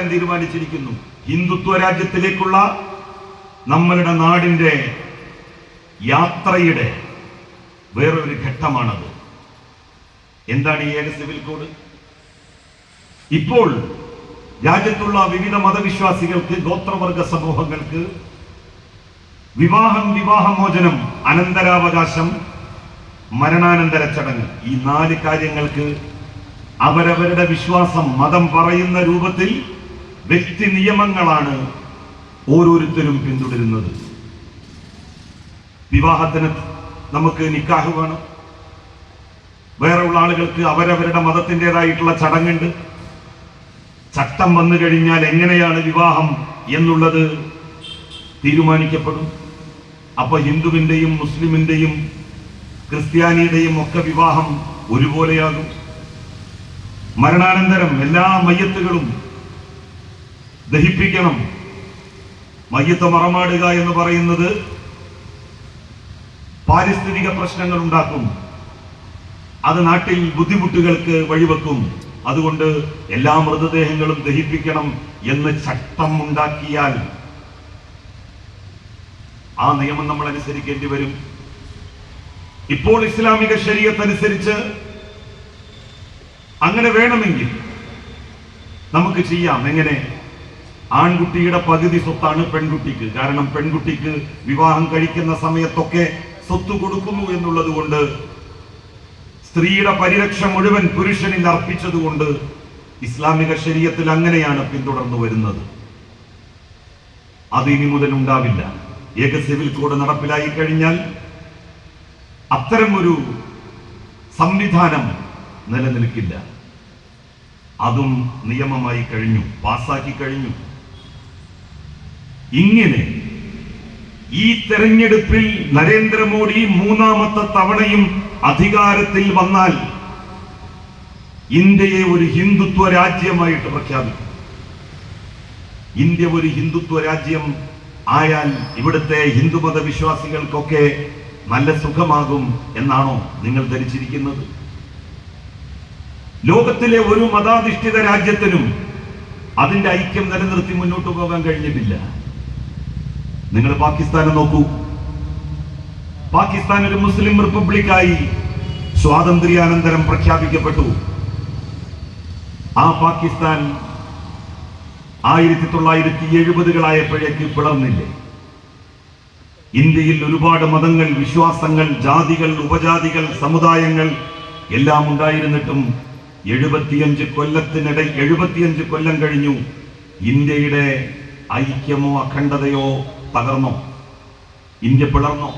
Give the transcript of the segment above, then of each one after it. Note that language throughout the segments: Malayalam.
ആരംഭിക്കാൻ തീരുമാനിച്ചിരിക്കുന്നു. ഹിന്ദുത്വ രാജ്യത്തിലേക്കുള്ള നമ്മളുടെ നാടിന്റെ യാത്രയുടെ വേറൊരു ഘട്ടമാണത്. എന്താണ് ഈ ഏക സിവിൽ കോഡ്? ഇപ്പോൾ രാജ്യത്തുള്ള വിവിധ മതവിശ്വാസികൾക്ക് ഗോത്രവർഗ സമൂഹങ്ങൾക്ക് വിവാഹം വിവാഹമോചനം അനന്തരാവകാശം മരണാനന്തര ചടങ്ങ്. ഈ നാല് കാര്യങ്ങൾക്ക് അവരവരുടെ വിശ്വാസം മതം പറയുന്ന രൂപത്തിൽ വ്യക്തി നിയമങ്ങളാണ് ഓരോരുത്തരും പിന്തുടരുന്നത്. വിവാഹത്തിന് നമുക്ക് നിക്കാഹ് വേണം. വേറെയുള്ള ആളുകൾക്ക് അവരവരുടെ മതത്തിന്റെതായിട്ടുള്ള ചടങ്ങുണ്ട്. ചട്ടം വന്നു കഴിഞ്ഞാൽ എങ്ങനെയാണ് വിവാഹം എന്നുള്ളത് തീരുമാനിക്കപ്പെടും. അപ്പൊ ഹിന്ദുവിന്റെയും മുസ്ലിമിന്റെയും ക്രിസ്ത്യാനിയുടെയും ഒക്കെ വിവാഹം ഒരുപോലെയാകും. മരണാനന്തരം എല്ലാ മയ്യത്തുകളും ദഹിപ്പിക്കണം. മയ്യത്ത് മറമാടുക എന്ന് പറയുന്നത് പാരിസ്ഥിതിക പ്രശ്നങ്ങൾ ഉണ്ടാക്കും. അത് നാട്ടിൽ ബുദ്ധിമുട്ടുകൾക്ക് വഴിവെക്കും. അതുകൊണ്ട് എല്ലാ മൃതദേഹങ്ങളും ദഹിപ്പിക്കണം എന്ന് ചട്ടം ഉണ്ടാക്കിയാൽ ആ നിയമം നമ്മൾ അനുസരിക്കേണ്ടി വരും. ഇപ്പോൾ ഇസ്ലാമിക ശരീരത്ത് അനുസരിച്ച് അങ്ങനെ വേണമെങ്കിൽ നമുക്ക് ചെയ്യാം. എങ്ങനെ? ആൺകുട്ടിയുടെ പകുതി സ്വത്താണ് പെൺകുട്ടിക്ക്. കാരണം പെൺകുട്ടിക്ക് വിവാഹം കഴിക്കുന്ന സമയത്തൊക്കെ സ്വത്ത് കൊടുക്കുന്നു എന്നുള്ളത് കൊണ്ട് സ്ത്രീയുടെ പരിരക്ഷ മുഴുവൻ പുരുഷനിൽ അർപ്പിച്ചതുകൊണ്ട് ഇസ്ലാമിക ശരീരത്തിൽ അങ്ങനെയാണ് പിന്തുടർന്നു വരുന്നത്. അത് ഇനി മുതൽ ഉണ്ടാവില്ല. ഏക സിവിൽ കോഡ് നടപ്പിലായി കഴിഞ്ഞാൽ അത്തരം ഒരു സംവിധാനം നിലനിൽക്കില്ല. അതും നിയമമായി കഴിഞ്ഞു പാസാക്കി കഴിഞ്ഞു. ഇങ്ങനെ ഈ തെരഞ്ഞെടുപ്പിൽ നരേന്ദ്രമോദി മൂന്നാമത്തെ തവണയും അധികാരത്തിൽ വന്നാൽ ഇന്ത്യയെ ഒരു ഹിന്ദുത്വ രാജ്യമായിട്ട് പ്രഖ്യാപിക്കും. ഇന്ത്യ ഒരു ഹിന്ദുത്വ രാജ്യം ആയാൽ ഇവിടുത്തെ ഹിന്ദുമത വിശ്വാസികൾക്കൊക്കെ നല്ല സുഖമാകും എന്നാണോ നിങ്ങൾ ധരിച്ചിരിക്കുന്നത്? ലോകത്തിലെ ഒരു മതാധിഷ്ഠിത രാജ്യത്തിനും അതിന്റെ ഐക്യം നിലനിർത്തി മുന്നോട്ട് പോകാൻ കഴിഞ്ഞിട്ടില്ല. നിങ്ങൾ പാകിസ്ഥാനെ നോക്കൂ. പാകിസ്ഥാൻ ഒരു മുസ്ലിം റിപ്പബ്ലിക്കായി സ്വാതന്ത്ര്യാനന്തരം പ്രഖ്യാപിക്കപ്പെട്ടു. ആ പാകിസ്ഥാൻ ആയിരത്തി തൊള്ളായിരത്തി എഴുപതുകളായപ്പോഴേക്ക് പിളർന്നില്ലേ? ഇന്ത്യയിൽ ഒരുപാട് മതങ്ങൾ വിശ്വാസങ്ങൾ ജാതികൾ ഉപജാതികൾ സമുദായങ്ങൾ എല്ലാം ഉണ്ടായിരുന്നിട്ടും എഴുപത്തിയഞ്ച് കൊല്ലത്തിനിടെ എഴുപത്തിയഞ്ച് കൊല്ലം കഴിഞ്ഞു ഇന്ത്യയുടെ ഐക്യമോ അഖണ്ഡതയോ തകർന്നോ? ഇന്ത്യ പിളർന്നോ?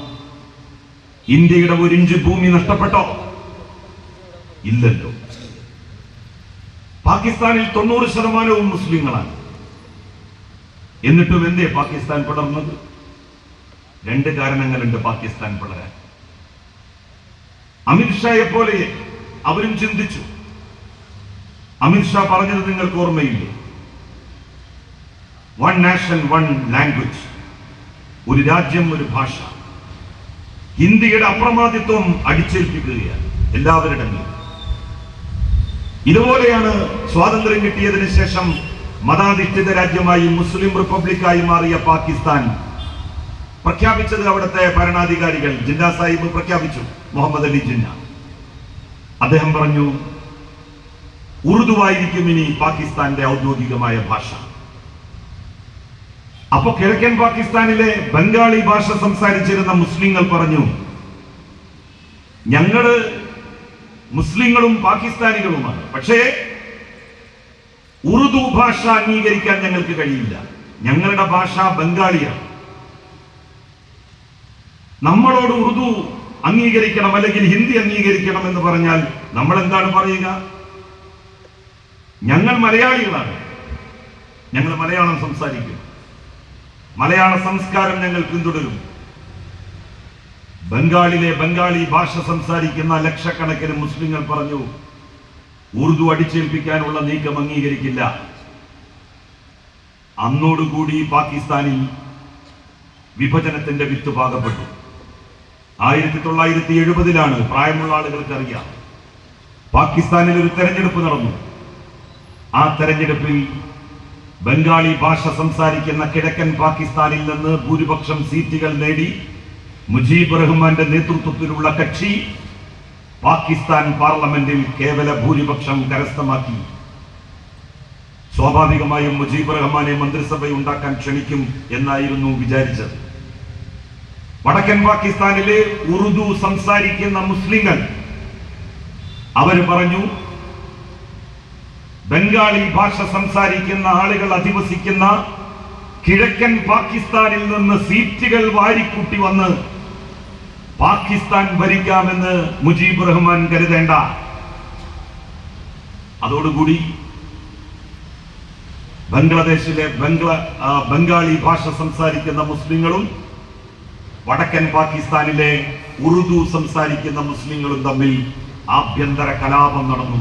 ഇന്ത്യയുടെ ഒരു ഇഞ്ച് ഭൂമി നഷ്ടപ്പെട്ടോ? ഇല്ലല്ലോ. പാകിസ്ഥാനിൽ തൊണ്ണൂറ് ശതമാനവും മുസ്ലിങ്ങളാണ്. എന്നിട്ടും എന്തേ പാകിസ്ഥാൻ പിളർന്നത്? രണ്ട് കാരണങ്ങളുണ്ട് പാകിസ്ഥാൻ പിളരാൻ. അമിത്ഷായെ പോലെ അവരും ചിന്തിച്ചു. അമിത്ഷാ പറഞ്ഞത് നിങ്ങൾക്ക് ഓർമ്മയില്ലേ? വൺ നാഷൻ വൺ ലാംഗ്വേജ് ഒരു രാജ്യം ഒരു ഭാഷ. ഹിന്ദിയുടെ അപ്രമാദിത്വം അടിച്ചേൽപ്പിക്കുകയാണ് എല്ലാവരുടെ ഇതുപോലെയാണ് സ്വാതന്ത്ര്യം കിട്ടിയതിനു ശേഷം മതാധിഷ്ഠിത രാജ്യമായി മുസ്ലിം റിപ്പബ്ലിക്കായി മാറിയ പാകിസ്ഥാൻ പ്രഖ്യാപിച്ചത് അവിടുത്തെ ഭരണാധികാരികൾ ജിന്ന സാഹിബ് പ്രഖ്യാപിച്ചു മുഹമ്മദ് അലി ജിന്ന. അദ്ദേഹം പറഞ്ഞു ഉറുദുവായിരിക്കും ഇനി പാകിസ്ഥാന്റെ ഔദ്യോഗികമായ ഭാഷ. അപ്പൊ കിഴക്കൻ പാകിസ്ഥാനിലെ ബംഗാളി ഭാഷ സംസാരിച്ചിരുന്ന മുസ്ലിങ്ങൾ പറഞ്ഞു ഞങ്ങൾ മുസ്ലിങ്ങളും പാകിസ്ഥാനികളുമാണ്. പക്ഷേ ഉറുദു ഭാഷ അംഗീകരിക്കാൻ ഞങ്ങൾക്ക് കഴിയില്ല. ഞങ്ങളുടെ ഭാഷ ബംഗാളിയാണ്. നമ്മളോട് ഉറുദു അംഗീകരിക്കണം അല്ലെങ്കിൽ ഹിന്ദി അംഗീകരിക്കണം എന്ന് പറഞ്ഞാൽ നമ്മൾ എന്താണ് പറയുക? ഞങ്ങൾ മലയാളികളാണ്. ഞങ്ങൾ മലയാളം സംസാരിക്കും. മലയാള സംസ്കാരം ഞങ്ങൾ പിന്തുടരും. ബംഗാളിലെ ബംഗാളി ഭാഷ സംസാരിക്കുന്ന ലക്ഷക്കണക്കിന് മുസ്ലിങ്ങൾ പറഞ്ഞു ഉറുദു അടിച്ചേൽപ്പിക്കാനുള്ള നീക്കം അംഗീകരിക്കില്ല. അന്നോടുകൂടി പാകിസ്ഥാനിൽ വിഭജനത്തിന്റെ വിത്ത് പാകപ്പെട്ടു. ആയിരത്തി തൊള്ളായിരത്തി എഴുപതിലാണ് പ്രായമുള്ള ആളുകൾക്ക് അറിയാം പാകിസ്ഥാനിൽ ഒരു തെരഞ്ഞെടുപ്പ് നടന്നു. ആ തെരഞ്ഞെടുപ്പിൽ ബംഗാളി ഭാഷ സംസാരിക്കുന്ന കിഴക്കൻ പാകിസ്ഥാനിൽ നിന്ന് ഭൂരിപക്ഷം സീറ്റുകൾ നേടി മുജീബ് റഹ്മാന്റെ നേതൃത്വത്തിലുള്ള കക്ഷി പാകിസ്ഥാൻ പാർലമെന്റിൽ കേവല ഭൂരിപക്ഷം കരസ്ഥമാക്കി. സ്വാഭാവികമായും മുജീബ് റഹ്മാനെ മന്ത്രിസഭ ഉണ്ടാക്കാൻ ക്ഷണിക്കും എന്നായിരുന്നു വിചാരിച്ചത്. വടക്കൻ പാകിസ്ഥാനിലെ ഉറുദു സംസാരിക്കുന്ന മുസ്ലിങ്ങൾ അവർ പറഞ്ഞു ബംഗാളി ഭാഷ സംസാരിക്കുന്ന ആളുകൾ അധിവസിക്കുന്ന കിഴക്കൻ പാകിസ്ഥാനിൽ നിന്ന് സീറ്റുകൾ വാരിക്കൂട്ടി വന്ന് പാകിസ്ഥാൻ ഭരിക്കാമെന്ന് മുജീബ് റഹ്മാൻ കരുതേണ്ട. അതോടുകൂടി ബംഗ്ലാദേശിലെ ബംഗ്ല ബംഗാളി ഭാഷ സംസാരിക്കുന്ന മുസ്ലിങ്ങളും വടക്കൻ പാകിസ്ഥാനിലെ ഉറുദു സംസാരിക്കുന്ന മുസ്ലിങ്ങളും തമ്മിൽ ആഭ്യന്തര കലാപം നടന്നു.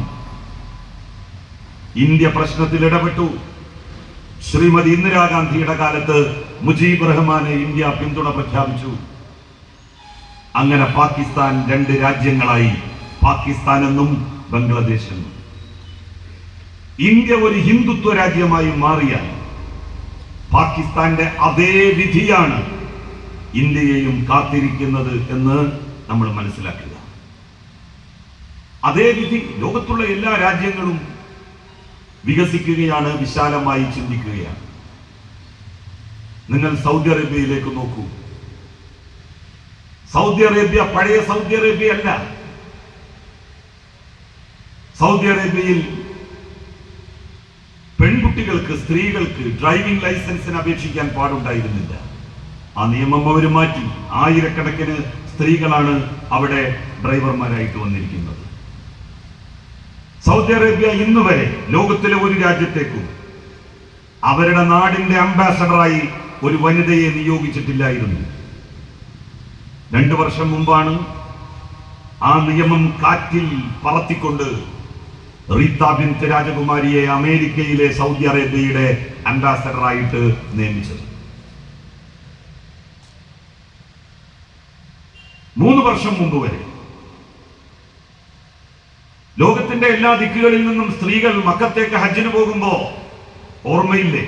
ഇന്ത്യ പ്രശ്നത്തിൽ ഇടപെട്ടു. ശ്രീമതി ഇന്ദിരാഗാന്ധിയുടെ കാലത്ത് മുജീബ് റഹ്മാനെ ഇന്ത്യ പിന്തുണ പ്രഖ്യാപിച്ചു. അങ്ങനെ പാകിസ്ഥാൻ രണ്ട് രാജ്യങ്ങളായി പാകിസ്ഥാൻ എന്നും ബംഗ്ലാദേശ് എന്നും. ഇന്ത്യ ഒരു ഹിന്ദുത്വ രാജ്യമായി മാറിയാൽ പാകിസ്ഥാന്റെ അതേ വിധിയാണ് ഇന്ത്യയെയും കാത്തിരിക്കുന്നത് എന്ന് നമ്മൾ മനസ്സിലാക്കുക. അതേ വിധി ലോകത്തുള്ള എല്ലാ രാജ്യങ്ങളും വികസിക്കുകയാണ് വിശാലമായി ചിന്തിക്കുകയാണ്. നിങ്ങൾ സൗദി അറേബ്യയിലേക്ക് നോക്കൂ. സൗദി അറേബ്യ പഴയ സൗദി അറേബ്യ അല്ല സൗദി അറേബ്യയിൽ പെൺകുട്ടികൾക്ക് സ്ത്രീകൾക്ക് ഡ്രൈവിംഗ് ലൈസൻസിന് അപേക്ഷിക്കാൻ പാടുണ്ടായിരുന്നില്ല. ആ നിയമം അവർ മാറ്റി. ആയിരക്കണക്കിന് സ്ത്രീകളാണ് അവിടെ ഡ്രൈവർമാരായിട്ട് വന്നിരിക്കുന്നത്. സൗദി അറേബ്യ ഇന്ന് വരെ ലോകത്തിലെ ഒരു രാജ്യത്തേക്കും അവരുടെ നാടിന്റെ അംബാസഡറായി ഒരു വനിതയെ നിയോഗിച്ചിട്ടില്ലായിരുന്നു. രണ്ടു വർഷം മുമ്പാണ് ആ നിയമം കാറ്റിൽ പറത്തിക്കൊണ്ട് റീത്ത ബിൻത്ത് രാജകുമാരിയെ അമേരിക്കയിലെ സൗദി അറേബ്യയുടെ അംബാസഡറായിട്ട് നിയമിച്ചത്. മൂന്ന് വർഷം മുമ്പ് വരെ ലോകത്തിന്റെ എല്ലാ ദിക്കുകളിൽ നിന്നും സ്ത്രീകൾ മക്കത്തേക്ക് ഹജ്ജിന് പോകുമ്പോ ഓർമ്മയില്ലേ?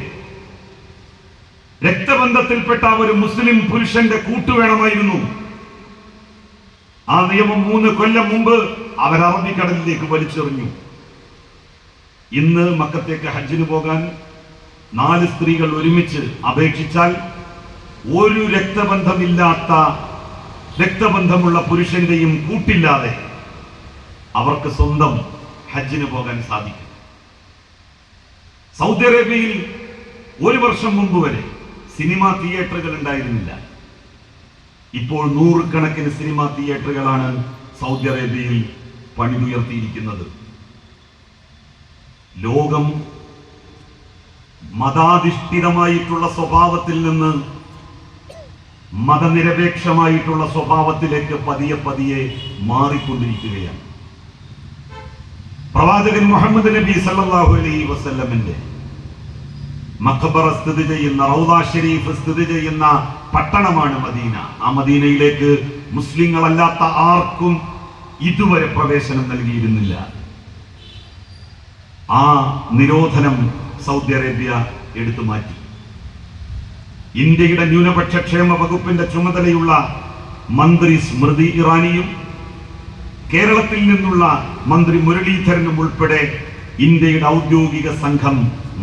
രക്തബന്ധത്തിൽപ്പെട്ട ഒരു മുസ്ലിം പുരുഷന്റെ കൂട്ടുവേണമായിരുന്നു ആ നിയമം മൂന്ന് കൊല്ലം മുമ്പ് അവർ അറബിക്കടലിലേക്ക് വലിച്ചെറിഞ്ഞു. ഇന്ന് മക്കത്തേക്ക് ഹജ്ജിന് പോകാൻ നാല് സ്ത്രീകൾ ഒരുമിച്ച് അപേക്ഷിച്ചാൽ ഒരു രക്തബന്ധമില്ലാത്ത രക്തബന്ധമുള്ള പുരുഷന്റെയും കൂട്ടില്ലാതെ അവർക്ക് സ്വന്തം ഹജ്ജിന് പോകാൻ സാധിക്കും. സൗദി അറേബ്യയിൽ ഒരു വർഷം മുമ്പ് വരെ സിനിമാ തിയേറ്ററുകൾ ഉണ്ടായിരുന്നില്ല. ഇപ്പോൾ നൂറുകണക്കിന് സിനിമാ തിയേറ്ററുകളാണ് സൗദി അറേബ്യയിൽ പണിതുയർത്തിയിരിക്കുന്നത്. ലോകം മതാധിഷ്ഠിതമായിട്ടുള്ള സ്വഭാവത്തിൽ നിന്ന് മതനിരപേക്ഷമായിട്ടുള്ള സ്വഭാവത്തിലേക്ക് പതിയെ പതിയെ മാറിക്കൊണ്ടിരിക്കുകയാണ്. പ്രവാചകൻ മുഹമ്മദ് നബി സല്ലല്ലാഹു അലൈഹി വസല്ലമിന്റെ മഖബറ സ്ഥിതി ചെയ്യുന്ന റൗദ ഷരീഫ് സ്ഥിതി ചെയ്യുന്ന പട്ടണമാണ് മദീന. ആ മദീനയിലേക്ക് മുസ്ലിങ്ങളല്ലാത്ത ആർക്കും ഇതുവരെ പ്രവേശനം നൽകിയിരുന്നില്ല. ആ നിരോധനം സൗദി അറേബ്യ എടുത്തു മാറ്റി. ഇന്ത്യയുടെ ന്യൂനപക്ഷ ക്ഷേമ വകുപ്പിന്റെ ചുമതലയുള്ള മന്ത്രി സ്മൃതി ഇറാനിയും കേരളത്തിൽ നിന്നുള്ള മന്ത്രി മുരളീധരനും ഉൾപ്പെടെ ഇന്ത്യയുടെ ഔദ്യോഗിക സംഘം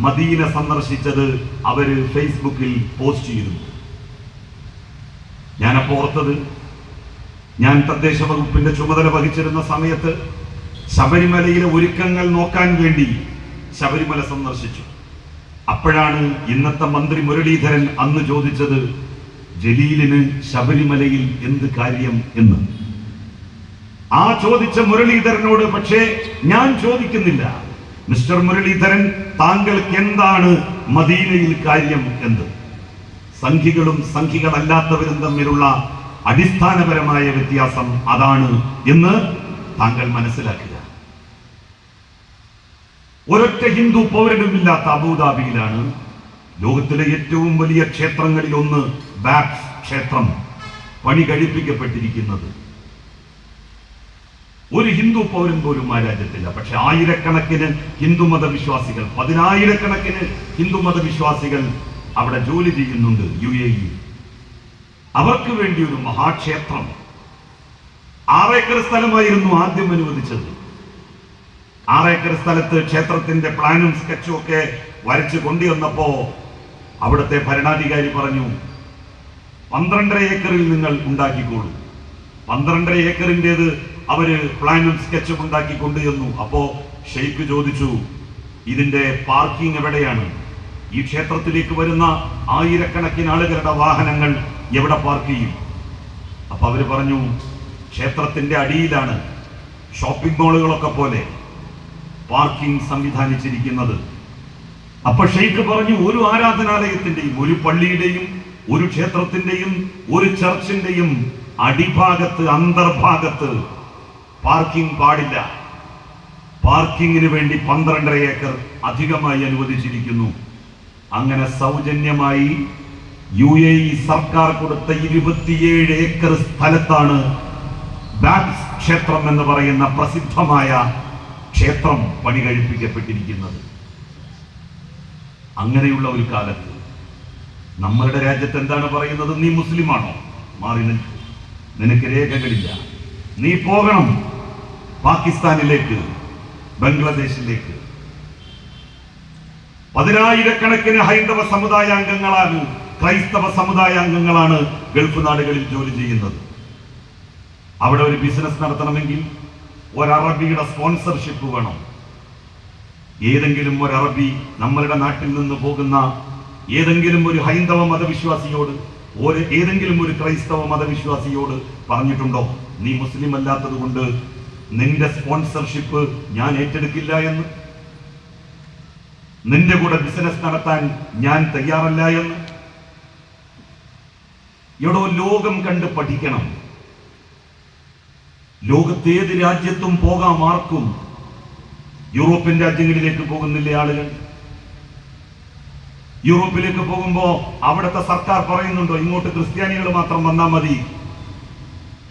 മദീന സന്ദർശിച്ചത് അവർ ഫേസ്ബുക്കിൽ പോസ്റ്റ് ചെയ്തിരുന്നു ഞാനപ്പോ ഓർത്തത് ഞാൻ തദ്ദേശ വകുപ്പിന്റെ ചുമതല വഹിച്ചിരുന്ന സമയത്ത് ശബരിമലയിലെ ഒരുക്കങ്ങൾ നോക്കാൻ വേണ്ടി ശബരിമല സന്ദർശിച്ചു. അപ്പോഴാണ് ഇന്നത്തെ മന്ത്രി മുരളീധരൻ അന്ന് ചോദിച്ചത് ജലീലിന് ശബരിമലയിൽ എന്ത് കാര്യം എന്ന്. ആ ചോദിച്ച മുരളീധരനോട് പക്ഷേ ഞാൻ ചോദിക്കുന്നില്ല. മിസ്റ്റർ മുരളീധരൻ താങ്കൾക്ക് എന്താണ് മദീനയിൽ കാര്യം എന്ന്. സംഖികളും സംഖികളല്ലാത്തവരും തമ്മിലുള്ള അടിസ്ഥാനപരമായ വ്യത്യാസം അതാണ് എന്ന് താങ്കൾ മനസ്സിലാക്കുക. ഒരൊറ്റ ഹിന്ദു പൗരനുമില്ലാത്ത അബുദാബിയിലാണ് ലോകത്തിലെ ഏറ്റവും വലിയ ക്ഷേത്രങ്ങളിൽ ഒന്ന് ബാക്സ് ക്ഷേത്രം പണി കഴിപ്പിക്കപ്പെട്ടിരിക്കുന്നത്. ഒരു ഹിന്ദു പൗരൻ പോലും ആ രാജ്യത്തില്ല. പക്ഷെ ആയിരക്കണക്കിന് ഹിന്ദു മതവിശ്വാസികൾ പതിനായിരക്കണക്കിന് ഹിന്ദു മതവിശ്വാസികൾ അവിടെ ജോലി ചെയ്യുന്നുണ്ട് യു എ ഇ. അവർക്ക് വേണ്ടി ഒരു മഹാക്ഷേത്രം. ആറേക്കർ സ്ഥലമായിരുന്നു ആദ്യം അനുവദിച്ചത്. ആറേക്കർ സ്ഥലത്ത് ക്ഷേത്രത്തിന്റെ പ്ലാനും സ്കെച്ചും ഒക്കെ വരച്ചു കൊണ്ടുവന്നപ്പോ അവിടുത്തെ ഭരണാധികാരി പറഞ്ഞു പന്ത്രണ്ടര ഏക്കറിൽ നിങ്ങൾ ഉണ്ടാക്കിക്കോളൂ. പന്ത്രണ്ടര ഏക്കറിന്റെത് അവർ പ്ലാനും സ്കെച്ചും ഉണ്ടാക്കി കൊണ്ടുവന്നു അപ്പോ ഷെയ്ഖ് ചോദിച്ചു ഇതിന്റെ പാർക്കിംഗ് എവിടെയാണ്? ഈ ക്ഷേത്രത്തിലേക്ക് വരുന്ന ആയിരക്കണക്കിന് ആളുകളുടെ വാഹനങ്ങൾ എവിടെ പാർക്ക് ചെയ്യും? അപ്പൊ അവർ പറഞ്ഞു ക്ഷേത്രത്തിന്റെ അടിയിലാണ് ഷോപ്പിംഗ് മാളുകളൊക്കെ പോലെ പാർക്കിംഗ് സംവിധാനിച്ചിരിക്കുന്നത്. അപ്പൊ ഷെയ്ഖ് പറഞ്ഞു ഒരു ആരാധനാലയത്തിന്റെയും ഒരു പള്ളിയുടെയും ഒരു ക്ഷേത്രത്തിന്റെയും ഒരു ചർച്ചിന്റെയും അടിഭാഗത്ത് അന്തർഭാഗത്ത് പാർക്കിംഗ് പാടില്ല. പാർക്കിങ്ങിന് വേണ്ടി പന്ത്രണ്ടര ഏക്കർ അധികമായി അനുവദിച്ചിരിക്കുന്നു. അങ്ങനെ സൗജന്യമായി യു എ ഇ സർക്കാർ കൊടുത്ത ഇരുപത്തിയേഴ് ഏക്കർ സ്ഥലത്താണ് ബാറ്റ്സ് ക്ഷേത്രം എന്ന് പറയുന്ന പ്രസിദ്ധമായ ക്ഷേത്രം പണി കഴിപ്പിക്കപ്പെട്ടിരിക്കുന്നത് അങ്ങനെയുള്ള ഒരു കാലത്ത് നമ്മളുടെ രാജ്യത്ത് എന്താണ് പറയുന്നത്? നീ മുസ്ലിമാണോ? മാറി നിൽക്കൂ. നിനക്ക് രേഖകളില്ല. നീ പോകണം. പാകിസ്ഥാനിലേക്ക് ബംഗ്ലാദേശിലേക്ക്. പതിനായിരക്കണക്കിന് ഹൈന്ദവ സമുദായാംഗങ്ങളാണ് ക്രൈസ്തവ സമുദായാംഗങ്ങളാണ് ഗൾഫ് നാടുകളിൽ ജോലി ചെയ്യുന്നത്. അവിടെ ഒരു ബിസിനസ് നടത്തണമെങ്കിൽ ഒരു അറബിയുടെ സ്പോൺസർഷിപ്പ് വേണം. ഏതെങ്കിലും ഒരു അറബി നമ്മളുടെ നാട്ടിൽ നിന്ന് പോകുന്ന ഏതെങ്കിലും ഒരു ഹൈന്ദവ മതവിശ്വാസിയോട് ഒരു ഏതെങ്കിലും ഒരു ക്രൈസ്തവ മതവിശ്വാസിയോട് പറഞ്ഞിട്ടുണ്ടോ? നീ മുസ്ലിം അല്ലാത്തത് കൊണ്ട് നിന്റെ സ്പോൺസർഷിപ്പ് ഞാൻ ഏറ്റെടുക്കില്ല എന്ന്. നിന്റെ കൂടെ ബിസിനസ് നടത്താൻ ഞാൻ തയ്യാറല്ല എന്ന്. എവിടോ ലോകം കണ്ട് പഠിക്കണം. ലോകത്തേത് രാജ്യത്തും പോകാം ആർക്കും. യൂറോപ്യൻ രാജ്യങ്ങളിലേക്ക് പോകുന്നില്ലേ ആളുകൾ? യൂറോപ്പിലേക്ക് പോകുമ്പോൾ അവിടുത്തെ സർക്കാർ പറയുന്നുണ്ടോ ഇങ്ങോട്ട് ക്രിസ്ത്യാനികൾ മാത്രം വന്നാൽ മതി.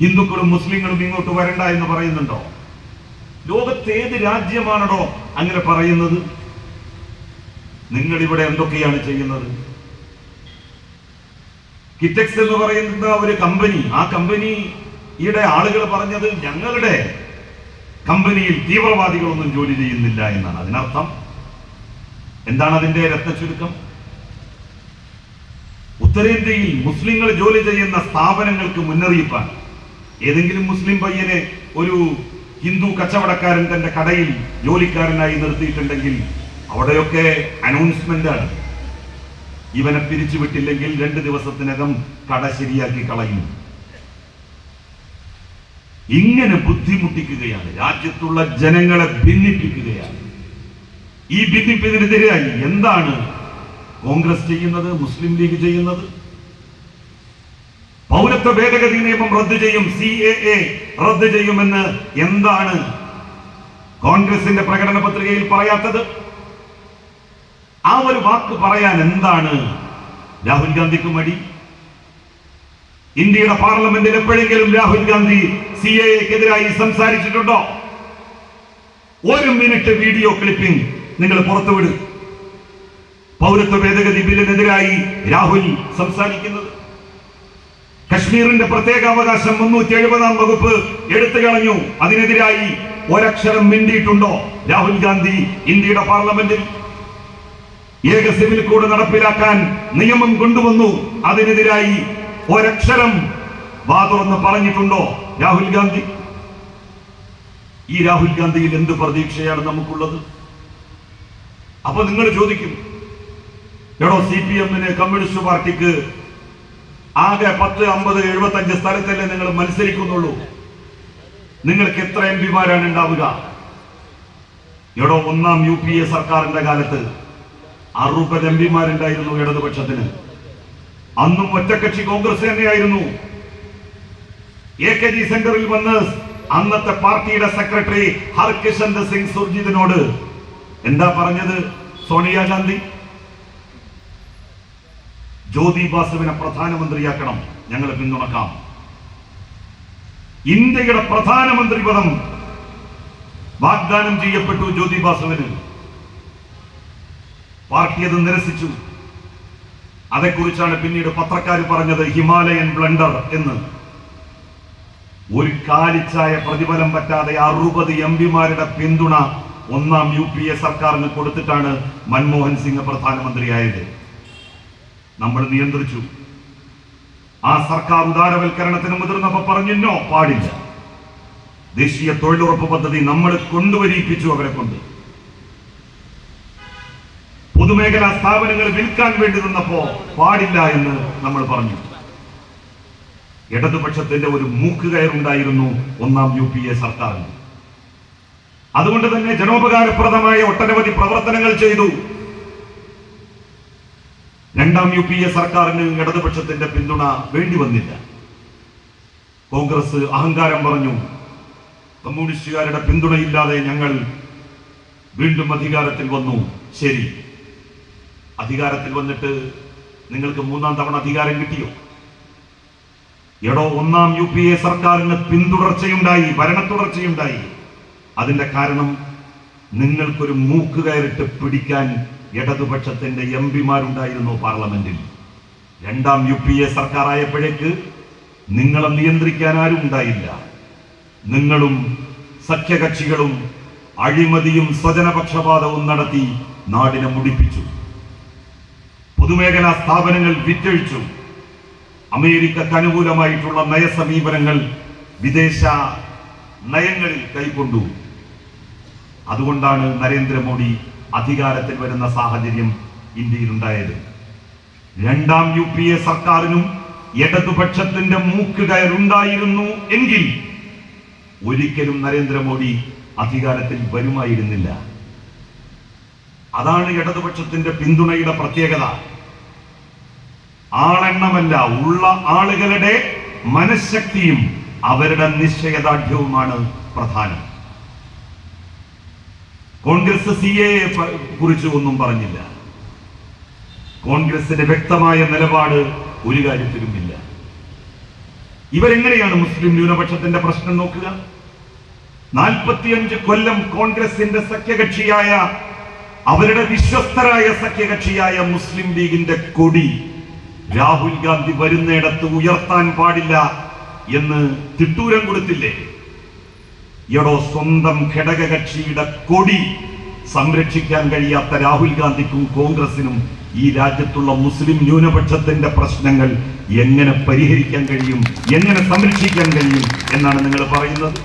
ഹിന്ദുക്കളും മുസ്ലിങ്ങളും ഇങ്ങോട്ട് വരണ്ട എന്ന് പറയുന്നുണ്ടോ? ലോകത്തേത് രാജ്യമാണോ അങ്ങനെ പറയുന്നത്? നിങ്ങൾ ഇവിടെ എന്തൊക്കെയാണ് ചെയ്യുന്നത്? കിറ്റക്സ് എന്ന് പറയുന്ന ഒരു കമ്പനി. ആ കമ്പനിയുടെ ആളുകൾ പറഞ്ഞത് ഞങ്ങളുടെ കമ്പനിയിൽ തീവ്രവാദികളൊന്നും ജോലി ചെയ്യുന്നില്ല എന്നാണ്. അതിനർത്ഥം എന്താണ് അതിന്റെ രത്നചുരുക്കം ഉത്തരേന്ത്യയിൽ മുസ്ലിങ്ങൾ ജോലി ചെയ്യുന്ന സ്ഥാപനങ്ങൾക്ക് മുന്നറിയിപ്പാണ്. ഏതെങ്കിലും മുസ്ലിം പയ്യനെ ഒരു ഹിന്ദു കച്ചവടക്കാരൻ തന്റെ കടയിൽ ജോലിക്കാരനായി നിർത്തിയിട്ടുണ്ടെങ്കിൽ അവിടെയൊക്കെ അനൗൺസ്മെന്റ് ആണ് ഇവനെ പിരിച്ചുവിട്ടില്ലെങ്കിൽ രണ്ട് ദിവസത്തിനകം കട ശരിയാക്കി കളയും. ഇങ്ങനെ ബുദ്ധിമുട്ടിക്കുകയാണ്. രാജ്യത്തുള്ള ജനങ്ങളെ ഭിന്നിപ്പിക്കുകയാണ്. ഈ ഭിന്നിപ്പിനെതിരായി എന്താണ് കോൺഗ്രസ് ചെയ്യുന്നത് മുസ്ലിം ലീഗ് ചെയ്യുന്നത്? പൗരത്വ ഭേദഗതി നിയമം റദ്ദു ചെയ്യും സി എ എ റദ്ദു ചെയ്യുമെന്ന് എന്താണ് കോൺഗ്രസിന്റെ പ്രകടന പത്രികയിൽ പറയാത്തത്? ആ ഒരു വാക്ക് പറയാൻ എന്താണ് രാഹുൽ ഗാന്ധിക്ക് മടി? ഇന്ത്യയുടെ പാർലമെന്റിൽ എപ്പോഴെങ്കിലും രാഹുൽ ഗാന്ധി സി എക്കെതിരായി സംസാരിച്ചിട്ടുണ്ടോ? ഒരു മിനിറ്റ് വീഡിയോ ക്ലിപ്പിംഗ് നിങ്ങൾ പുറത്തുവിടും. പൗരത്വ ഭേദഗതി ബില്ലിനെതിരായി രാഹുൽ സംസാരിക്കുന്നത് കശ്മീരിന്റെ പ്രത്യേക അവകാശം മുന്നൂറ്റി എഴുപതാം വകുപ്പ് എടുത്തു കളഞ്ഞു. അതിനെതിരായി ഒരക്ഷരം മിണ്ടിയിട്ടുണ്ടോ? രാഹുൽ ഗാന്ധി ഇന്ത്യയുടെ പാർലമെന്റിൽ ഏക സിവിൽ കോഡ് നടപ്പിലാക്കാൻ നിയമം കൊണ്ടുവന്നു. അതിനെതിരായി ഒരക്ഷരം വാ തുറന്ന് പറഞ്ഞിട്ടുണ്ടോ രാഹുൽ ഗാന്ധി? ഈ രാഹുൽ ഗാന്ധിയിൽ എന്ത് പ്രതീക്ഷയാണ് നമുക്കുള്ളത്? അപ്പൊ നിങ്ങൾ ചോദിക്കും. എടോ സി പി എമ്മിന് കമ്മ്യൂണിസ്റ്റ് പാർട്ടിക്ക് ആകെ അമ്പത് എഴുപത്തഞ്ച് സ്ഥലത്തല്ലേ നിങ്ങൾ മത്സരിക്കുന്നുള്ളൂ. നിങ്ങൾക്ക് എത്ര എം പിമാരാണ് ഉണ്ടാവുക? എടോ ഒന്നാം യു പി എ സർക്കാരിന്റെ കാലത്ത് അറുപത് എം പിമാരുണ്ടായിരുന്നു ഇടതുപക്ഷത്തിന്. അന്നും ഒറ്റക്കക്ഷി കോൺഗ്രസ് തന്നെയായിരുന്നു. എ കെ ജി സെന്ററിൽ വന്ന് അന്നത്തെ പാർട്ടിയുടെ സെക്രട്ടറി ഹർകിഷൻ സിംഗ് സുർജിത്തിനോട് എന്താ പറഞ്ഞത്? സോണിയാഗാന്ധി? ജ്യോതി ബാസുവിനെ പ്രധാനമന്ത്രിയാക്കണം. ഞങ്ങൾ പിന്തുണക്കാം. ഇന്ത്യയുടെ പ്രധാനമന്ത്രി പദം വാഗ്ദാനം ചെയ്യപ്പെട്ടു ജ്യോതി ബാസുവിന് പാർട്ടി അത് നിരസിച്ചു. അതേക്കുറിച്ചാണ് പിന്നീട് പത്രക്കാർ പറഞ്ഞത് ഹിമാലയൻ ബ്ലണ്ടർ എന്ന്. ഒരു കാലിച്ചായ പ്രതിഫലം പറ്റാതെ അറുപത് എം പിമാരുടെ പിന്തുണ ഒന്നാം യു പി എ സർക്കാരിന് കൊടുത്തിട്ടാണ് മൻമോഹൻ സിംഗ് പ്രധാനമന്ത്രിയായത്. നമ്മൾ നിയന്ത്രിച്ചു. ആ സർക്കാർ ഉദാരവൽക്കരണത്തിന് മുതിർന്നപ്പോ പറഞ്ഞോ "നോ, പാടില്ല. ദേശീയ തൊഴിലുറപ്പ് പദ്ധതി നമ്മൾ കൊണ്ടുവരിപ്പിച്ചു അവരെ കൊണ്ട്. പൊതുമേഖലാ സ്ഥാപനങ്ങൾ വിൽക്കാൻ വേണ്ടി നിന്നപ്പോ പാടില്ല എന്ന് നമ്മൾ പറഞ്ഞു. ഇടതുപക്ഷത്തിന്റെ ഒരു മൂക്കുകയറുണ്ടായിരുന്നു ഒന്നാം യു പി എ സർക്കാരിന്. അതുകൊണ്ട് തന്നെ ജനോപകാരപ്രദമായ ഒട്ടനവധി പ്രവർത്തനങ്ങൾ ചെയ്തു. രണ്ടാം യു പി എ സർക്കാരിന് ഇടതുപക്ഷത്തിന്റെ പിന്തുണ വേണ്ടി വന്നില്ല. കോൺഗ്രസ് അഹങ്കാരം പറഞ്ഞു. കമ്മ്യൂണിസ്റ്റുകാരുടെ പിന്തുണയില്ലാതെ ഞങ്ങൾ വീണ്ടും അധികാരത്തിൽ വന്നു. ശരി. അധികാരത്തിൽ വന്നിട്ട് നിങ്ങൾക്ക് മൂന്നാം തവണ അധികാരം കിട്ടിയോ? എടോ ഒന്നാം യു പി എ സർക്കാരിന് പിന്തുടർച്ചയുണ്ടായി ഭരണ തുടർച്ചയുണ്ടായി അതിന്റെ കാരണം നിങ്ങൾക്കൊരു മൂക്ക് കയറിട്ട് പിടിക്കാൻ ഇടതുപക്ഷത്തിന്റെ എം പിമാരുണ്ടായിരുന്നു പാർലമെന്റിൽ. രണ്ടാം യു പി എ സർക്കാർ ആയപ്പോഴേക്ക് നിങ്ങളെ നിയന്ത്രിക്കാൻ ആരും ഉണ്ടായില്ല. നിങ്ങളും സഖ്യകക്ഷികളും അഴിമതിയും സ്വജനപക്ഷപാതവും നടത്തി നാടിനെ മുടിപ്പിച്ചു. പൊതുമേഖലാ സ്ഥാപനങ്ങൾ വിറ്റഴിച്ചു. അമേരിക്കക്ക് അനുകൂലമായിട്ടുള്ള നയസമീപനങ്ങൾ വിദേശ നയങ്ങളിൽ കൈക്കൊണ്ടു. അതുകൊണ്ടാണ് നരേന്ദ്രമോദി അധികാരത്തിൽ വരുന്ന സാഹചര്യം ഇന്ത്യയിൽ ഉണ്ടായത് രണ്ടാം യു പി എ സർക്കാരിനും ഇടതുപക്ഷത്തിന്റെ മൂക്ക് കയറുണ്ടായിരുന്നു എങ്കിൽ ഒരിക്കലും നരേന്ദ്രമോദി അധികാരത്തിൽ വരുമായിരുന്നില്ല. അതാണ് ഇടതുപക്ഷത്തിന്റെ പിന്തുണയുടെ പ്രത്യേകത. ആളെണ്ണമല്ല ഉള്ള ആളുകളുടെ മനഃശക്തിയും അവരുടെ നിശ്ചയദാർഢ്യവുമാണ് പ്രധാനം. കോൺഗ്രസ് സി എ കുറിച്ച് ഒന്നും പറഞ്ഞില്ല. കോൺഗ്രസിന്റെ വ്യക്തമായ നിലപാട് ഒരു കാര്യത്തിലുമില്ല ഇവരെങ്ങനെയാണ് മുസ്ലിം ന്യൂനപക്ഷത്തിന്റെ പ്രശ്നം നോക്കുക? നാൽപ്പത്തിയഞ്ച് കൊല്ലം കോൺഗ്രസിന്റെ സഖ്യകക്ഷിയായ അവരുടെ വിശ്വസ്തരായ സഖ്യകക്ഷിയായ മുസ്ലിം ലീഗിന്റെ കൊടി രാഹുൽ ഗാന്ധി വരുന്നിടത്ത് ഉയർത്താൻ പാടില്ല എന്ന് തിട്ടൂരം കൊടുത്തില്ലേ? എടോ സ്വന്തം ഘടകകക്ഷിയുടെ കൊടി സംരക്ഷിക്കാൻ കഴിയാത്ത രാഹുൽ ഗാന്ധിക്കും കോൺഗ്രസിനും ഈ രാജ്യത്തുള്ള മുസ്ലിം ന്യൂനപക്ഷത്തിന്റെ പ്രശ്നങ്ങൾ എങ്ങനെ പരിഹരിക്കാൻ കഴിയും എങ്ങനെ സംരക്ഷിക്കാൻ കഴിയും എന്നാണ് നിങ്ങൾ പറയുന്നത്?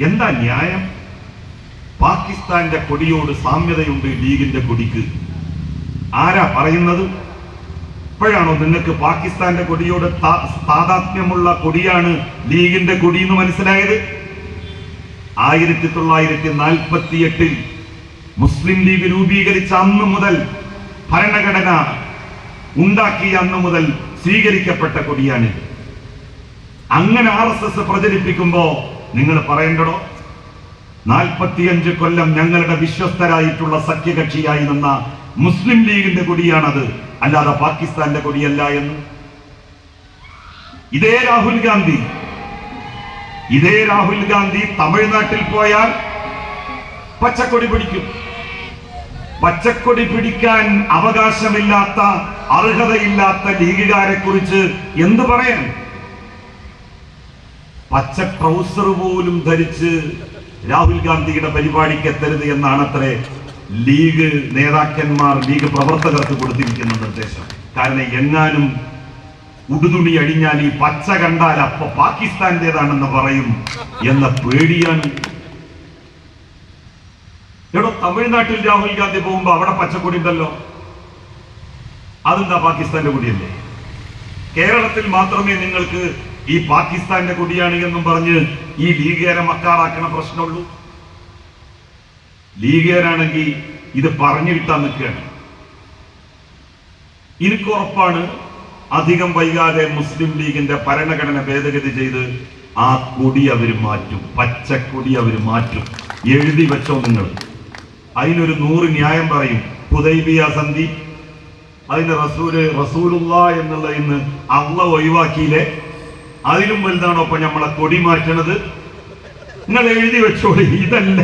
എന്താ ന്യായം? പാകിസ്ഥാന്റെ കൊടിയോട് സാമ്യതയുണ്ട് ലീഗിന്റെ കൊടിക്ക്. ആരാ പറയുന്നത്? ഇപ്പോഴാണോ നിങ്ങൾക്ക് പാകിസ്ഥാന്റെ കൊടിയോട് താതാത്മ്യമുള്ള കൊടിയാണ് ലീഗിന്റെ കൊടി എന്ന് മനസ്സിലായത്? ആയിരത്തി തൊള്ളായിരത്തി നാൽപ്പത്തി എട്ടിൽ മുസ്ലിം ലീഗ് രൂപീകരിച്ച അന്ന് മുതൽ ഭരണഘടന ഉണ്ടാക്കിയ അന്ന് മുതൽ സ്വീകരിക്കപ്പെട്ട കൊടിയാണിത് അങ്ങനെ ആർ എസ് എസ് പ്രചരിപ്പിക്കുമ്പോ നിങ്ങൾ പറയേണ്ടടോ? നാൽപ്പത്തിയഞ്ച് കൊല്ലം ഞങ്ങളുടെ വിശ്വസ്തരായിട്ടുള്ള സഖ്യകക്ഷിയായി നിന്ന മുസ്ലിം ലീഗിന്റെ കൊടിയാണത്. അല്ലാതെ പാകിസ്ഥാന്റെ കൊടിയല്ല എന്ന്. ഇതേ രാഹുൽ ഗാന്ധി ഇതേ രാഹുൽ ഗാന്ധി തമിഴ്നാട്ടിൽ പോയാൽ പച്ചക്കൊടി പിടിക്കും. പച്ചക്കൊടി പിടിക്കാൻ അവകാശമില്ലാത്ത അർഹതയില്ലാത്ത ലീഗുകാരെ കുറിച്ച് എന്ത് പറയാൻ? പച്ച ട്രൗസർ പോലും ധരിച്ച് രാഹുൽ ഗാന്ധിയുടെ പരിപാടിക്ക് എത്തരുത് എന്നാണ് അത്രേ ലീഗ് നേതാക്കന്മാർ ലീഗ് പ്രവർത്തകർക്ക് കൊടുത്തിരിക്കുന്ന നിർദ്ദേശം. കാരണം എങ്ങാനും ഉടുതുണി അഴിഞ്ഞാൽ ഈ പച്ച കണ്ടാൽ അപ്പൊ പാകിസ്ഥാന്റേതാണെന്ന് പറയും എന്ന പേടിയാണ്. എടോ തമിഴ്നാട്ടിൽ രാഹുൽ ഗാന്ധി പോകുമ്പോ അവിടെ പച്ചക്കൊടി ഉണ്ടല്ലോ. അതെന്താ പാകിസ്ഥാന്റെ കൊടിയല്ലേ? കേരളത്തിൽ മാത്രമേ നിങ്ങൾക്ക് ഈ പാകിസ്ഥാന്റെ കൊടിയാണ് എന്നും പറഞ്ഞ് ഈ ലീഗേരെ മക്കാറാക്കണ പ്രശ്നമുള്ളൂ. ലീഗേരാണെങ്കിൽ ഇത് പറഞ്ഞു കിട്ടാൻ നിൽക്കുകയാണ്. എനിക്ക് ഉറപ്പാണ് അധികം വൈകാതെ മുസ്ലിം ലീഗിന്റെ ഭരണഘടന ഭേദഗതി ചെയ്ത് ആ കൊടി അവർ മാറ്റും പച്ചക്കൊടി അവർ മാറ്റും. എഴുതി വെച്ചോ നിങ്ങൾ. അതിനൊരു നൂറ് ന്യായം പറയും. ഹുദൈബിയ സന്ധി അതിന്റെ റസൂൽ റസൂലുള്ള എന്നുള്ള ഇന്ന് അള്ള ഒഴിവാക്കിയില്ലേ? അതിലും വലുതാണോ നമ്മളെ കൊടി മാറ്റണത്? നിങ്ങൾ എഴുതി വെച്ചോളി ഇതല്ല.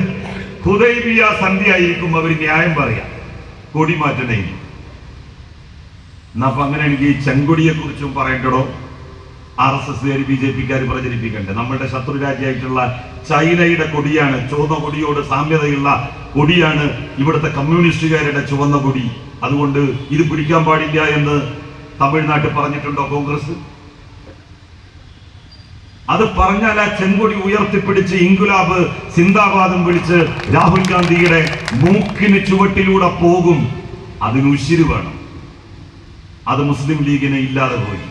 ഹുദൈബിയ സന്ധി ആയിരിക്കും അവർ ന്യായം പറയാം. കൊടി മാറ്റണേ എന്നാ അങ്ങനെ എനിക്ക് ഈ ചെങ്കൊടിയെ കുറിച്ചും പറയേണ്ടടോ? ആർ എസ് എസ് ബി ജെ പിക്കാർ പ്രചരിപ്പിക്കണ്ടേ? നമ്മളുടെ ശത്രു രാജ്യമായിട്ടുള്ള ചൈനയുടെ കൊടിയാണ് ചുവന്ന കൊടിയോട് സാമ്യതയുള്ള കൊടിയാണ് ഇവിടുത്തെ കമ്മ്യൂണിസ്റ്റുകാരുടെ ചുവന്ന കൊടി. അതുകൊണ്ട് ഇത് പിടിക്കാൻ പാടില്ല എന്ന് തമിഴ്നാട്ടിൽ പറഞ്ഞിട്ടുണ്ടോ കോൺഗ്രസ്? അത് പറഞ്ഞാൽ ആ ചെങ്കൊടി ഉയർത്തിപ്പിടിച്ച് ഇൻകുലാബ് സിന്ദാബാദും വിളിച്ച് രാഹുൽ ഗാന്ധിയുടെ മൂക്കിന് ചുവട്ടിലൂടെ പോകും. അതിന് വേണം. അത് മുസ്ലിം ലീഗിനെ ഇല്ലാതെ പോയി.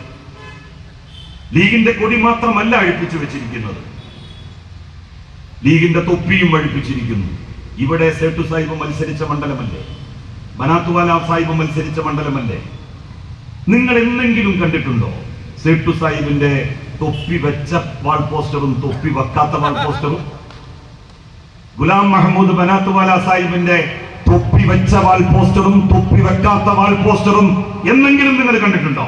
ലീഗിന്റെ കൊടി മാത്രമല്ല അഴിപ്പിച്ചു വെച്ചിരിക്കുന്നത്. ലീഗിന്റെ തൊപ്പിയും അഴിപ്പിച്ചിരിക്കുന്നു. ഇവിടെ സേട്ടു സാഹിബ് മത്സരിച്ച മണ്ഡലമല്ലേ? ബനാത്തുവാല സാഹിബ് മത്സരിച്ച മണ്ഡലമല്ലേ? നിങ്ങൾ എന്തെങ്കിലും കണ്ടിട്ടുണ്ടോ? സേട്ടു സാഹിബിന്റെ തൊപ്പി വെച്ച വാൾ പോസ്റ്ററും തൊപ്പി വെക്കാത്ത വാൾ പോസ്റ്ററും? ഗുലാം മഹമ്മൂദ് ബനാത്തുവാല സാഹിബിന്റെ തൊപ്പി വെച്ച വാൾ പോസ്റ്ററും തൊപ്പി വെക്കാത്ത വാൾ പോസ്റ്ററും എന്നെങ്കിലും നിങ്ങൾ കണ്ടിട്ടുണ്ടോ?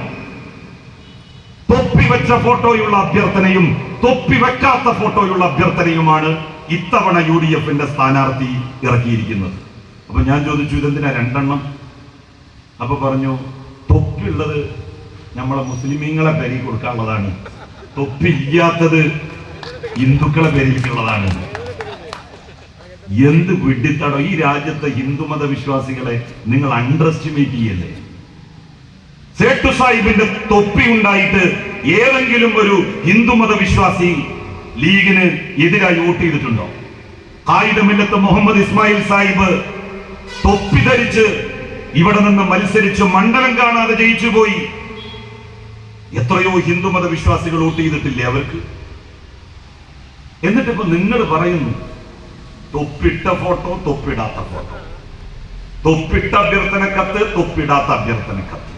തൊപ്പി വെച്ച ഫോട്ടോയുള്ള അഭ്യർത്ഥനയും തൊപ്പി വെക്കാത്ത ഫോട്ടോയുള്ള അഭ്യർത്ഥനയുമാണ് ഇത്തവണ യു ഡി എഫിന്റെ സ്ഥാനാർത്ഥി ഇറക്കിയിരിക്കുന്നത്. അപ്പൊ ഞാൻ ചോദിച്ചു ഇതെന്തിനാ രണ്ടെണ്ണം? അപ്പൊ പറഞ്ഞു തൊപ്പിയുള്ളത് നമ്മളെ മുസ്ലിമീങ്ങളെ പേരിൽ കൊടുക്കാനുള്ളതാണ്. തൊപ്പി ഇല്ലാത്തത് ഹിന്ദുക്കളെ പേരിലേക്കുള്ളതാണ്. എന്ത് വിഡിത്തടോ ഈ രാജ്യത്തെ ഹിന്ദുമത വിശ്വാസികളെ നിങ്ങൾ അണ്ടർ എസ്റ്റിമേറ്റ് ചെയ്യല്ലേ? സേട്ടു സാഹിബിന്റെ തൊപ്പി ഉണ്ടായിട്ട് ഏതെങ്കിലും ഒരു ഹിന്ദുമത വിശ്വാസി ലീഗിന് എതിരായി വോട്ട് ചെയ്തിട്ടുണ്ടോ? കായികമില്ലത്ത് മുഹമ്മദ് ഇസ്മായിൽ സാഹിബ് തൊപ്പി ധരിച്ച് ഇവിടെ നിന്ന് മത്സരിച്ച് മണ്ഡലം കാണാതെ ജയിച്ചു പോയി. എത്രയോ ഹിന്ദുമത വിശ്വാസികൾ വോട്ട് ചെയ്തിട്ടില്ലേ അവർക്ക്? എന്നിട്ടിപ്പോ നിങ്ങൾ പറയുന്നു തൊപ്പിട്ട ഫോട്ടോ തൊപ്പിടാത്ത ഫോട്ടോ. തൊപ്പിട്ട അഭ്യർത്ഥന കത്ത് തൊപ്പിടാത്ത അഭ്യർത്ഥന കത്ത്.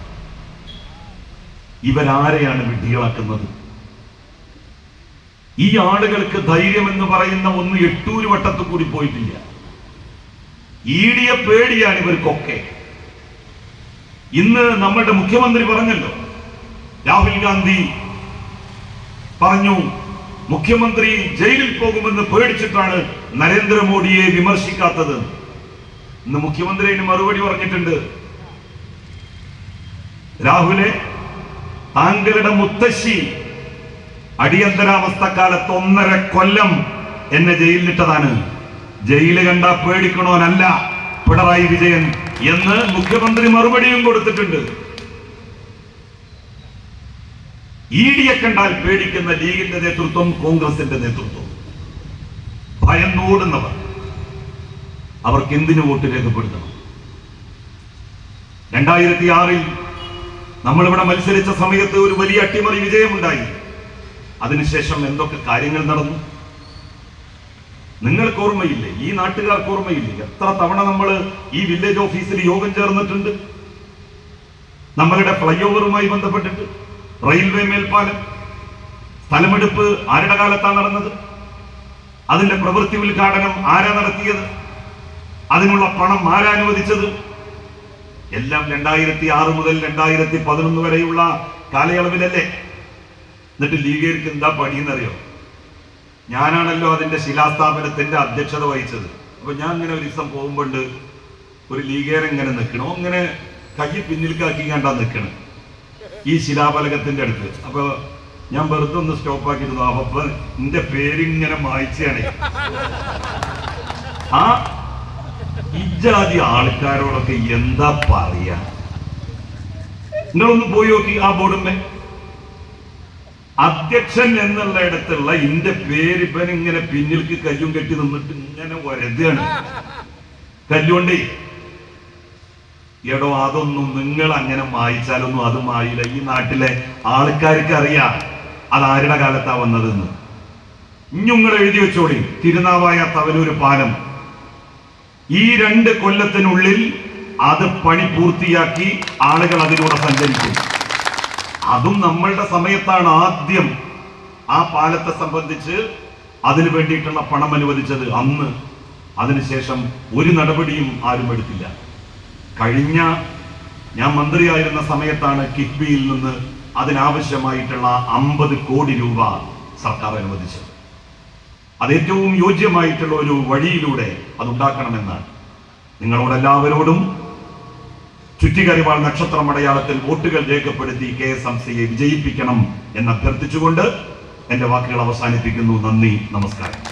ഇവരാരെയാണ് വിഡ്ഢികളാക്കുന്നത്? ഈ ആളുകൾക്ക് ധൈര്യം എന്ന് പറയുന്ന ഒന്ന് എട്ടൂര് വട്ടത്ത് കൂടി പോയിട്ടില്ല. ഈടിയ പേടിയാണ് ഇവർക്കൊക്കെ. ഇന്ന് നമ്മളുടെ മുഖ്യമന്ത്രി പറഞ്ഞല്ലോ. രാഹുൽ ഗാന്ധി പറഞ്ഞു മുഖ്യമന്ത്രി ജയിലിൽ പോകുമെന്ന് പേടിച്ചിട്ടാണ് നരേന്ദ്രമോദിയെ വിമർശിക്കാത്തത്. ഇന്ന് മുഖ്യമന്ത്രി മറുപടി പറഞ്ഞിട്ടുണ്ട്. രാഹുലെ താങ്കളുടെ മുത്തശ്ശി അടിയന്തരാവസ്ഥ കാലത്ത് ഒന്നര കൊല്ലം എന്നെ ജയിലിലിട്ടതാണ്. ജയിൽ കണ്ട പേടിക്കണോനല്ല പിണറായി വിജയൻ എന്ന് മുഖ്യമന്ത്രി മറുപടിയും കൊടുത്തിട്ടുണ്ട്. ഇ ഡിയെ കണ്ടാൽ പേടിക്കുന്ന ലീഗിന്റെ നേതൃത്വം കോൺഗ്രസിന്റെ നേതൃത്വം. ഭയന്നോടുന്നവർ അവർക്ക് എന്തിനു വോട്ട് രേഖപ്പെടുത്തണം? രണ്ടായിരത്തി ആറിൽ നമ്മളിവിടെ മത്സരിച്ച സമയത്ത് ഒരു വലിയ അട്ടിമറി വിജയമുണ്ടായി. അതിനുശേഷം എന്തൊക്കെ കാര്യങ്ങൾ നടന്നു? നിങ്ങൾക്ക് ഓർമ്മയില്ലേ? ഈ നാട്ടുകാർക്ക് ഓർമ്മയില്ലേ? എത്ര തവണ നമ്മൾ ഈ വില്ലേജ് ഓഫീസിൽ യോഗം ചേർന്നിട്ടുണ്ട്? നമ്മളുടെ ഫ്ലൈ ഓവറുമായി ബന്ധപ്പെട്ടിട്ട്. റെയിൽവേ മേൽപ്പാലം. സ്ഥലമെടുപ്പ് ആരുടെ കാലത്താണ് നടന്നത്? അതിന്റെ പ്രവൃത്തി ഉദ്ഘാടനം ആരാ നടത്തിയത്? അതിനുള്ള പണം ആരാ അനുവദിച്ചത്? എല്ലാം രണ്ടായിരത്തി ആറ് മുതൽ രണ്ടായിരത്തി പതിനൊന്ന് വരെയുള്ള കാലയളവിലല്ലേ? എന്നിട്ട് ലീഗേർക്ക് എന്താ പണിയെന്നറിയോ? ഞാനാണല്ലോ അതിന്റെ ശിലാസ്ഥാപനത്തിന്റെ അധ്യക്ഷത വഹിച്ചത്. അപ്പൊ ഞാൻ ഇങ്ങനെ ഒരു ദിവസം പോകുമ്പോണ്ട് ഒരു ലീഗേർ ഇങ്ങനെ നിൽക്കണോ. ഇങ്ങനെ കൈ പിന്നിൽക്കാക്കി കണ്ടാ നിൽക്കണം. ഈ ശിലാഫലകത്തിന്റെ അടുത്ത്. അപ്പോൾ ഞാൻ വെറുതെ ഒന്ന് സ്റ്റോപ്പാക്കിയിരുന്നു. അപ്പൊ എന്റെ പേരിങ്ങനെ മായിച്ചാണ് ആ ഇജാതി ആൾക്കാരോടൊക്കെ എന്താ പറയാ? നിങ്ങളൊന്ന് പോയി നോക്കി ആ ബോർഡുമ്മേ അധ്യക്ഷൻ എന്നുള്ള ഇടത്തുള്ള ഇന്റെ പേര് ഇവൻ ഇങ്ങനെ പിന്നിൽക്ക് കല്ലും കെട്ടി നിന്നിട്ട് ഇങ്ങനെ വരതാണ് കല്ലുകൊണ്ടേ എടോ അതൊന്നും നിങ്ങൾ അങ്ങനെ മായിച്ചാലൊന്നും അത് മായില്ല. ഈ നാട്ടിലെ ആൾക്കാർക്ക് അറിയാം അത് ആരുടെ കാലത്താ വന്നതെന്ന്. ഇഞ്ഞുങ്ങൾ എഴുതി വെച്ചോളി തിരുനാവായ തവലൂര് പാലം. ഈ രണ്ട് കൊല്ലത്തിനുള്ളിൽ അത് പണി പൂർത്തിയാക്കി ആളുകൾ അതിലൂടെ സഞ്ചരിക്കും. അതും നമ്മളുടെ സമയത്താണ് ആദ്യം ആ പാലത്തെ സംബന്ധിച്ച് അതിനു വേണ്ടിയിട്ടുള്ള പണം അനുവദിച്ചത്. അന്ന് അതിനുശേഷം ഒരു നടപടിയും ആരും എടുത്തില്ല. കഴിഞ്ഞ ഞാൻ മന്ത്രിയായിരുന്ന സമയത്താണ് കിഫ്ബിയിൽ നിന്ന് അതിനാവശ്യമായിട്ടുള്ള അമ്പത് കോടി രൂപ സർക്കാർ അനുവദിച്ചത്. അത് ഏറ്റവും യോജ്യമായിട്ടുള്ള ഒരു വഴിയിലൂടെ അതുണ്ടാക്കണമെന്ന് നിങ്ങളോടെല്ലാവരോടും ചുറ്റികരിവാൾ നക്ഷത്രം അടയാളത്തിൽ വോട്ടുകൾ രേഖപ്പെടുത്തി കെ എസ് എം സിയെ വിജയിപ്പിക്കണം എന്ന് അഭ്യർത്ഥിച്ചുകൊണ്ട് എന്റെ വാക്കുകൾ അവസാനിപ്പിക്കുന്നു. നന്ദി നമസ്കാരം.